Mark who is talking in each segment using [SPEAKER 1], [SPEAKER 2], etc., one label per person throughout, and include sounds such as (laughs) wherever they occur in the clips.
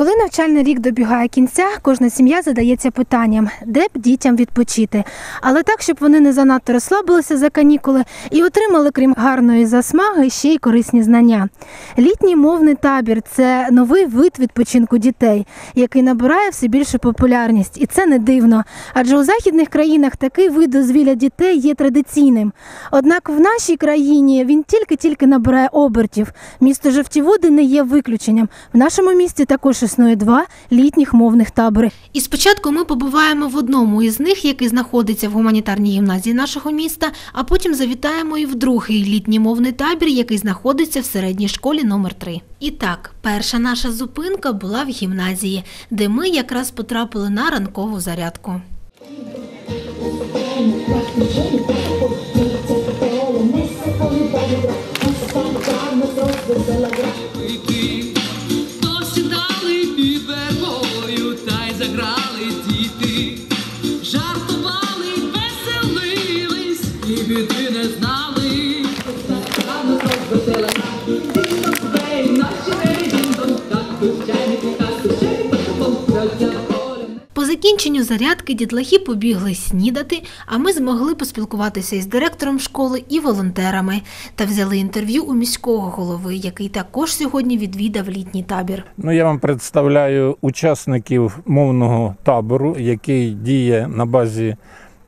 [SPEAKER 1] Коли навчальний рік добігає кінця, кожна сім'я задається питанням, де б дітям відпочити. Але так, щоб вони не занадто розслабилися за канікули і отримали, крім гарної засмаги, ще й корисні знання. Літній мовний табір це новий вид відпочинку дітей, який набирає все більшу популярність. І це не дивно. Адже у західних країнах такий вид дозвілля дітей є традиційним. Однак в нашій країні він тільки-тільки набирає обертів. Місто Жовтіводи не є виключенням. В нашому місті також існує два літніх мовних табори. І спочатку ми побуваємо в одному із них, який знаходиться в гуманітарній гімназії нашого міста, а потім завітаємо і в другий літній мовний табір, який знаходиться в середній школі номер 3 І так, перша наша зупинка була в гімназії, де ми якраз потрапили на ранкову зарядку.
[SPEAKER 2] То
[SPEAKER 1] закінченню зарядки дітлахи побігли снідати, а ми змогли поспілкуватися із директором школи і волонтерами та взяли інтерв'ю у міського голови, який також сьогодні відвідав літній табір.
[SPEAKER 3] Ну, я вам представляю учасників мовного табору, який діє на базі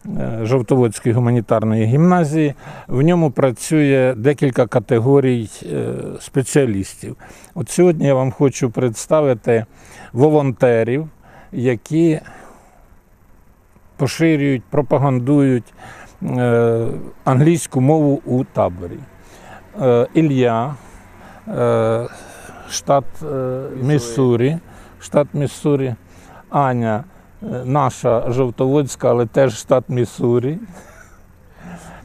[SPEAKER 3] е, Жовтоводської гуманітарної гімназії. В ньому працює декілька категорій е, спеціалістів. От сьогодні я вам хочу представити волонтерів, які поширюють, пропагандують е, англійську мову у таборі. Е, Ілля, е, штат Міссурі, штат Міссурі, Аня, наша Жовтоводська, але теж штат Міссурі.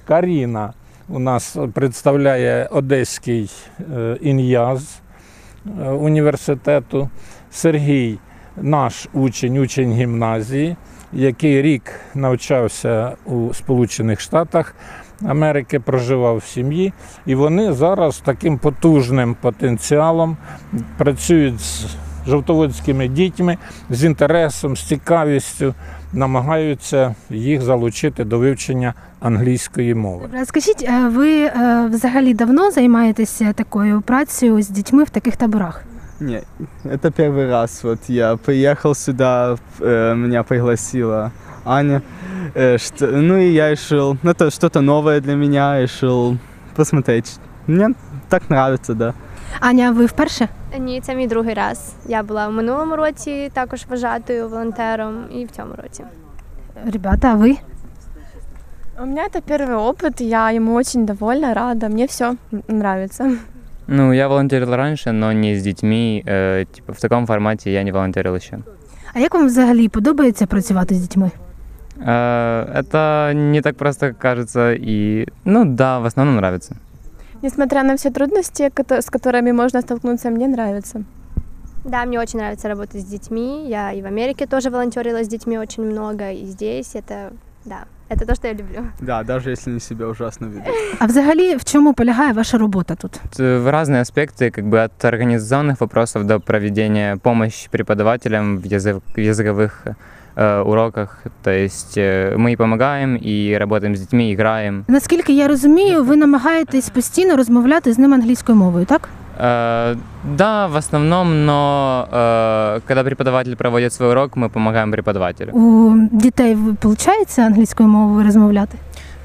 [SPEAKER 3] Каріна у нас представляє Одеський ін'яз університету. Сергій, наш учень, учень гімназії, який рік навчався у Сполучених Штатах Америки, проживав в сім'ї, і вони зараз таким потужним потенціалом працюють з жовтоводськими дітьми з інтересом, з цікавістю, намагаються їх залучити до вивчення англійської мови.
[SPEAKER 1] Скажіть, е, ви е, взагалі давно займаєтеся такою працею з дітьми в таких таборах?
[SPEAKER 4] Не, это первый раз. Вот я приехал сюда, э, меня пригласила Аня. Э, что, ну и я решил, ну это что-то новое для меня, решил посмотреть. Мне так нравится, да.
[SPEAKER 1] Аня, ви вперше?
[SPEAKER 5] Ні, це мій другий раз. Я була в минулому році також вважатою волонтером і в цьому році.
[SPEAKER 1] Ребята, а ви?
[SPEAKER 6] У меня это первый опыт, я ему очень довольна, рада, мне все нравится.
[SPEAKER 7] Ну, я волонтерил раньше, но не с детьми. Э, типа в таком формате я не волонтерил еще.
[SPEAKER 1] А як вам взагалі подобається працювати з дітьми?
[SPEAKER 7] Э, это не так просто, как кажется, и, ну да, в основном нравится.
[SPEAKER 6] Несмотря на все трудности, кото- с которыми можно столкнуться, мне нравится.
[SPEAKER 5] Да, мне очень нравится работать с детьми. Я и в Америке тоже волонтерила с детьми очень много, и здесь это, да, это то, что я люблю.
[SPEAKER 4] Да, даже если они себя ужасно ведут.
[SPEAKER 1] А взагалі в чому полягає ваша робота тут?
[SPEAKER 7] Т- В разные аспекты, как бы от организационных вопросов до проведения помощи преподавателям в язык- в языковых э, уроках. То есть э, мы и помогаем, и работаем с детьми, играем.
[SPEAKER 1] Наскільки я розумію, ви намагаєтесь постійно розмовляти з ним англійською мовою, так?
[SPEAKER 7] Э, да, в основном, но э, когда преподаватель проводит свой урок, мы помогаем преподавателю.
[SPEAKER 1] У дітей виходить англійською мовою розмовляти?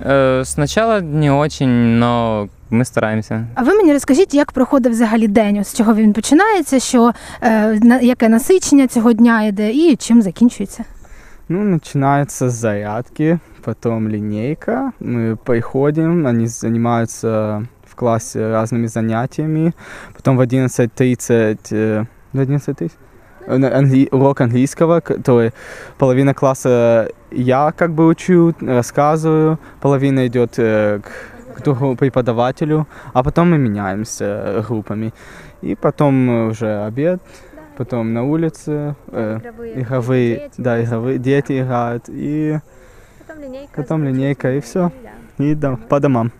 [SPEAKER 7] Э, Сначала не очень, но мы стараемся.
[SPEAKER 1] А ви мені розкажіть, як проходить взагалі день? Ось з чого він починається, що е, на яке насичення цього дня йде і чим закінчується?
[SPEAKER 4] Ну, начинается с зарядки, потом линейка. Мы приходим, они занимаются в классе разными занятиями. Потом в 11.30... э, В 11.30? Э, на англи- урок английского, который половина класса я как бы учу, рассказываю, половина идет э, к, к другому преподавателю, а потом мы меняемся группами. И потом уже обед, потом на улице, э,
[SPEAKER 5] Игровые,
[SPEAKER 4] игровые,
[SPEAKER 5] дети,
[SPEAKER 4] да, игровые, дети играют, и,
[SPEAKER 5] Потом линейка.
[SPEAKER 4] Потом линейка, и.
[SPEAKER 5] Да.
[SPEAKER 4] и да, по домам.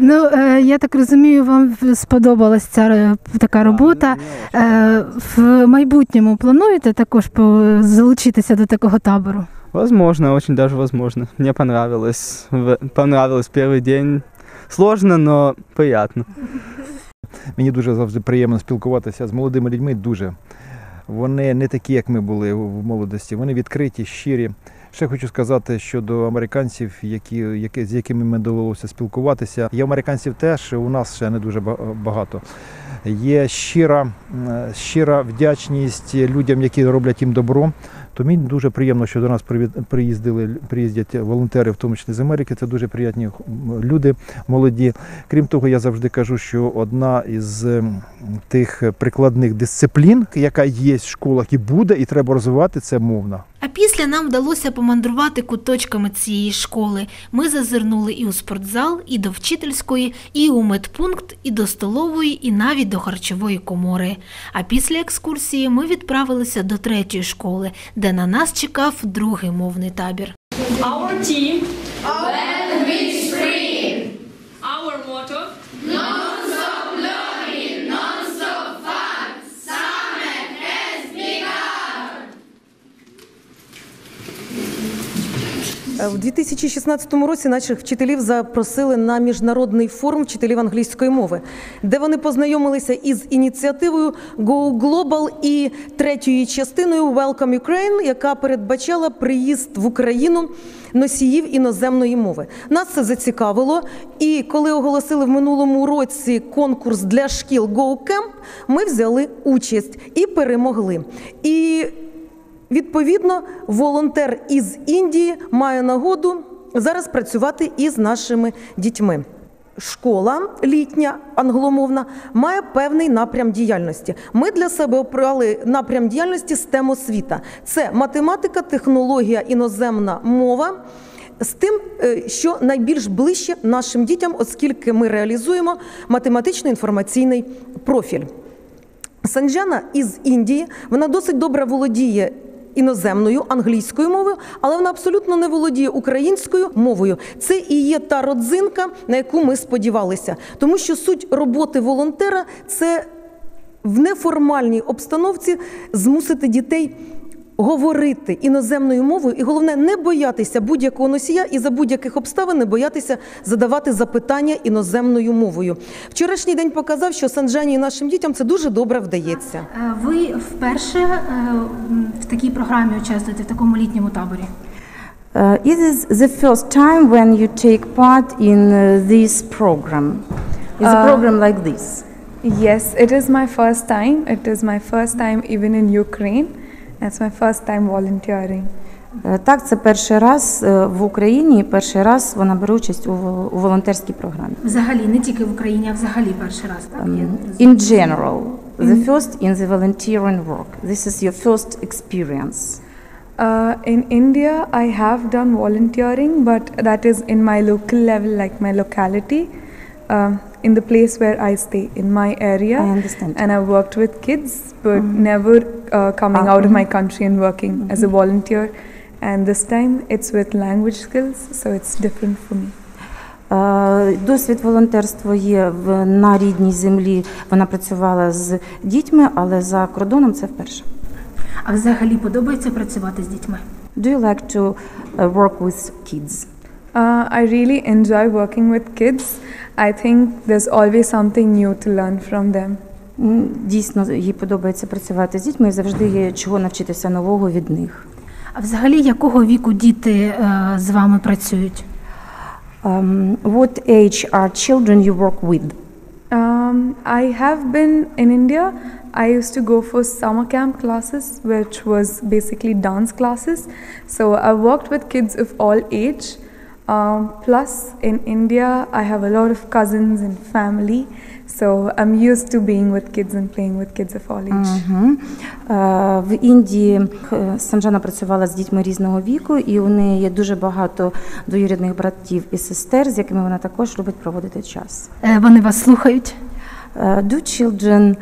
[SPEAKER 1] Ну, е, я так розумію, вам сподобалась ця е, така робота. Е, В майбутньому плануєте також залучитися до такого табору?
[SPEAKER 4] Возможно, очень даже возможно. Мне понравилось. В- Понравилось первый день. Сложно, но приятно.
[SPEAKER 8] Мені дуже завжди приємно спілкуватися з молодими людьми. Дуже вони не такі, як ми були в молодості. Вони відкриті, щирі. Ще хочу сказати щодо американців, які, які, з якими ми довелося спілкуватися. Є американців теж, у нас ще не дуже ба- багато. Є щира, щира вдячність людям, які роблять їм добро. То мені дуже приємно, що до нас приїздили, приїздять волонтери, в тому числі з Америки. Це дуже приємні люди молоді. Крім того, я завжди кажу, що одна із тих прикладних дисциплін, яка є в школах і буде, і треба розвивати, це мовна.
[SPEAKER 1] А після нам вдалося помандрувати куточками цієї школи. Ми зазирнули і у спортзал, і до вчительської, і у медпункт, і до столової, і навіть до харчової комори. А після екскурсії ми відправилися до третьої школи, де на нас чекав другий мовний табір.
[SPEAKER 2] Our team. When we scream. Our motto.
[SPEAKER 9] Е, В 2016 році наших вчителів запросили на міжнародний форум вчителів англійської мови, де вони познайомилися із ініціативою Go Global і третьою частиною Welcome Ukraine, яка передбачала приїзд в Україну носіїв іноземної мови. Нас це зацікавило. І коли оголосили в минулому році конкурс для шкіл Go Camp, ми взяли участь і перемогли. І Відповідно, волонтер із Індії має нагоду зараз працювати із нашими дітьми. Школа літня англомовна має певний напрям діяльності. Ми для себе обрали напрям діяльності STEM освіта. Це математика, технологія, іноземна мова. З тим, е, що найбільш ближче нашим дітям, оскільки ми реалізуємо математично-інформаційний профіль. Санджана із Індії, вона досить добре володіє іноземною англійською мовою, але вона абсолютно не володіє українською мовою. Це і є та родзинка, на яку ми сподівалися. Тому що суть роботи волонтера це в неформальній обстановці змусити дітей. Говорити іноземною мовою, і головне не боятися будь-якого носія і за будь-яких обставин не боятися задавати запитання іноземною мовою. Вчорашній день показав, що Санджані і нашим дітям це дуже добре вдається.
[SPEAKER 1] Е, Ви вперше е, в такій програмі участвуєте в такому літньому таборі?
[SPEAKER 10] Uh, it is the first time when you take part in uh, this program. Is a
[SPEAKER 6] Uh,
[SPEAKER 10] program like this?
[SPEAKER 6] Yes, it is my first time. It is my first time even in Ukraine. It's my first time volunteering.
[SPEAKER 10] Е, Так, це перший раз е, в Україні, і перший раз вона бере участь у, у волонтерській програмі.
[SPEAKER 1] Взагалі, не тільки в Україні, а взагалі перший раз. Так?
[SPEAKER 10] In general, the first in the volunteering work. This is your first experience.
[SPEAKER 6] Uh, in India, I have done volunteering, but that is in my local level, like my locality, um, in the place where I stay, in my area.
[SPEAKER 10] I understand.
[SPEAKER 6] And I worked with kids, but never uh, coming
[SPEAKER 10] Ah,
[SPEAKER 6] out of
[SPEAKER 10] mhm.
[SPEAKER 6] my country and working as a volunteer. And this time, it's with language skills, so it's different for me.
[SPEAKER 10] Е, Досвід волонтерства є в, на рідній землі. Вона працювала з дітьми, але за кордоном це вперше.
[SPEAKER 1] А взагалі подобається працювати з дітьми?
[SPEAKER 10] Do you like to uh, work with kids?
[SPEAKER 6] Uh, I really enjoy working with kids. I think there's always something new to learn from them.
[SPEAKER 10] Дійсно, їй подобається працювати з дітьми і завжди є чого навчитися нового від них.
[SPEAKER 1] А взагалі, якого віку діти е, з вами працюють?
[SPEAKER 10] Um, what age are children you work with?
[SPEAKER 6] Um, I have been in India. I used to go for summer camp classes, which was basically dance classes. So I worked with kids of all age. Um, plus, in India, I have a lot of cousins and family. So I'm used to being with kids and playing with kids of all age.
[SPEAKER 10] Мгм. Е, В Індії е, Санджана працювала з дітьми різного віку, і у неї є дуже багато двоюрідних братів і сестер, з якими вона також любить проводити час.
[SPEAKER 1] Е, вони вас слухають?
[SPEAKER 10] Е, Do children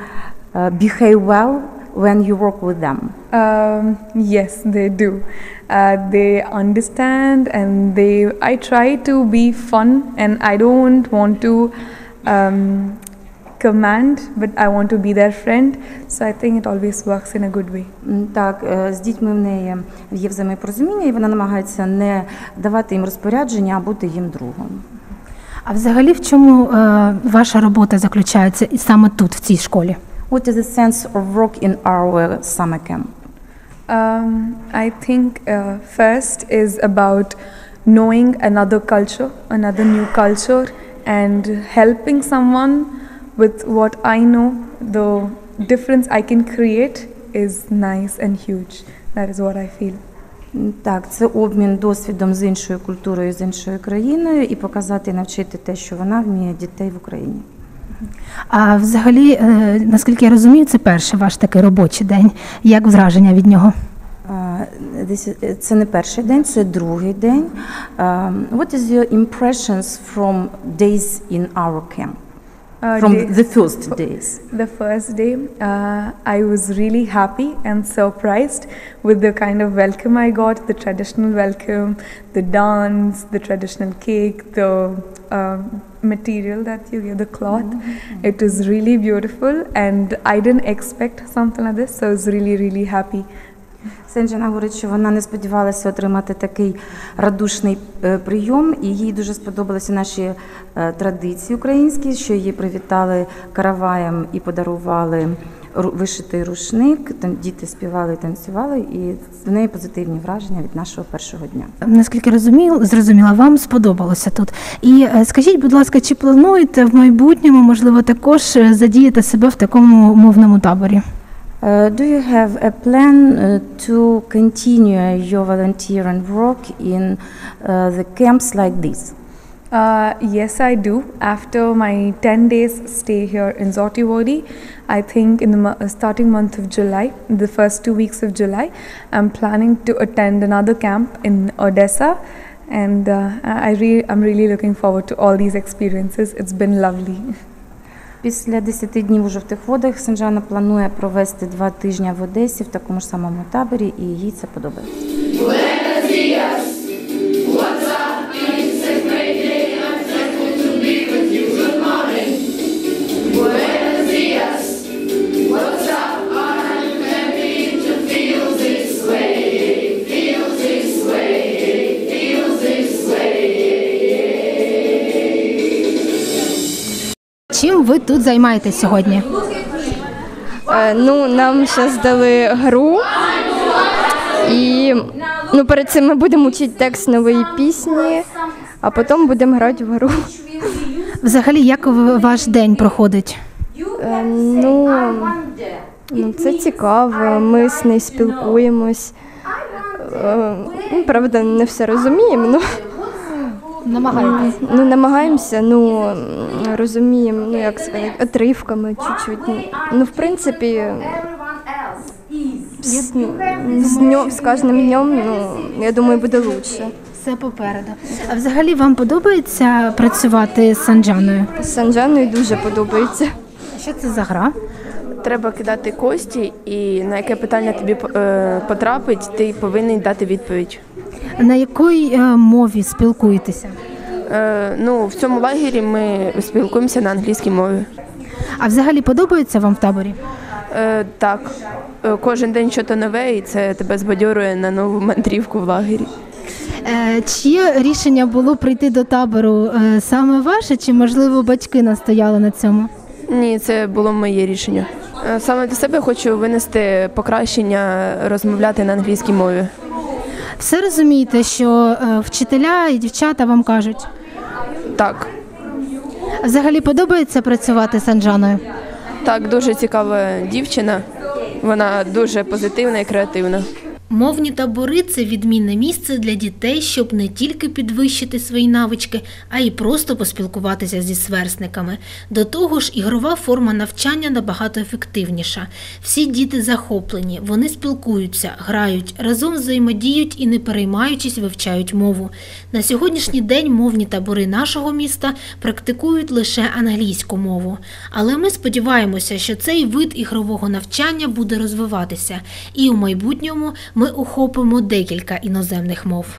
[SPEAKER 10] е, behave well when you work with them?
[SPEAKER 6] Um, yes, they do. Uh, they understand and they. I try to be fun and I don't want to um, command, but I want to be their friend. So I think it always works in a good way.
[SPEAKER 10] Так, е, з дітьми в неї є взаємопорозуміння, і вона намагається не давати їм розпорядження, а бути їм другом.
[SPEAKER 1] А взагалі в чому е, ваша робота заключається і саме тут, в цій школі?
[SPEAKER 10] What is the sense of work in our summer camp?
[SPEAKER 6] Um, I think uh, first is about knowing another culture, another new culture, and helping someone with what I know. The difference I can create is nice and huge. That is what I feel.
[SPEAKER 10] Так, це обмін досвідом з іншою культурою, з іншою країною, і показати і навчити те, що вона вміє дітей в Україні.
[SPEAKER 1] А взагалі, е, наскільки я розумію, це перший ваш такий робочий день. Як враження від нього?
[SPEAKER 10] Е, Це не перший день, це другий день. What is your impressions from days in our camp?
[SPEAKER 6] Uh,
[SPEAKER 10] From
[SPEAKER 6] day-
[SPEAKER 10] the first days?
[SPEAKER 6] The first day, uh, I was really happy and surprised with the kind of welcome I got the traditional welcome, the dance, the traditional cake, the um material that you get, the cloth. It was really beautiful, and I didn't expect something like this, so I was really, really happy.
[SPEAKER 10] Сенджана говорить, що вона не сподівалася отримати такий радушний е, прийом, і їй дуже сподобалися наші е, традиції українські, що її привітали караваєм і подарували ру- вишитий рушник. Там діти співали танцювали, і в неї позитивні враження від нашого першого дня.
[SPEAKER 1] Наскільки розумію, зрозуміла, вам сподобалося тут. І е, скажіть, будь ласка, чи плануєте в майбутньому, можливо, також задіяти себе в такому мовному таборі?
[SPEAKER 10] Uh, do you have a plan uh, to continue your volunteering work in uh, the camps like this?
[SPEAKER 6] Uh, yes, I do. After my 10 days stay here in Zotivodi, I think in the mo- uh, starting month of July, the first two weeks of July, I'm planning to attend another camp in Odessa. And uh, I re- I'm really looking forward to all these experiences. It's been lovely. (laughs)
[SPEAKER 10] Після 10 днів уже в тих водах Сенжана планує провести два тижні в Одесі в такому ж самому таборі, і їй це подобається.
[SPEAKER 1] Чим ви тут займаєтесь сьогодні?
[SPEAKER 11] Е, Ну, нам зараз дали гру. І ну, перед цим ми будемо вчити текст нової пісні, а потім будемо грати в гру.
[SPEAKER 1] Взагалі, як ваш день проходить?
[SPEAKER 11] Е, Ну, ну це цікаво. Ми з нею спілкуємось. Е, ну, Правда, не все розуміємо. Ну,
[SPEAKER 1] Намагаєтесь.
[SPEAKER 11] ну намагаємося, ну розуміємо, ну як сказати, отривками чуть-чуть. Ну, в принципі, з, з, днем, з кожним днем, ну, я думаю, буде краще.
[SPEAKER 1] Все попереду. А взагалі вам подобається працювати з Санджаною?
[SPEAKER 11] З Санджаною дуже подобається.
[SPEAKER 1] Що це за гра?
[SPEAKER 12] Треба кидати кості, і на яке питання тобі е, потрапить, ти повинен дати відповідь.
[SPEAKER 1] На якій е, мові спілкуєтеся?
[SPEAKER 12] Е, ну, в цьому лагері ми спілкуємося на англійській мові.
[SPEAKER 1] А взагалі подобається вам в таборі?
[SPEAKER 12] Е, так, е, кожен день щось нове, і це тебе збадьорює на нову мандрівку в лагері.
[SPEAKER 1] Е, Чиє рішення було прийти до табору е, саме ваше, чи можливо батьки настояли на цьому?
[SPEAKER 12] Ні, це було моє рішення. Е, Саме для себе хочу винести покращення розмовляти на англійській мові.
[SPEAKER 1] Все розумієте, що е, вчителя і дівчата вам кажуть.
[SPEAKER 12] Так,
[SPEAKER 1] Взагалі подобається працювати з Анжаною?
[SPEAKER 12] так, дуже цікава дівчина. Вона дуже позитивна і креативна.
[SPEAKER 1] Мовні табори це відмінне місце для дітей, щоб не тільки підвищити свої навички, а й просто поспілкуватися зі сверстниками. До того ж, ігрова форма навчання набагато ефективніша. Всі діти захоплені, вони спілкуються, грають, разом взаємодіють і не переймаючись вивчають мову. На сьогоднішній день мовні табори нашого міста практикують лише англійську мову. Але ми сподіваємося, що цей вид ігрового навчання буде розвиватися, і у майбутньому ми охопимо декілька іноземних мов.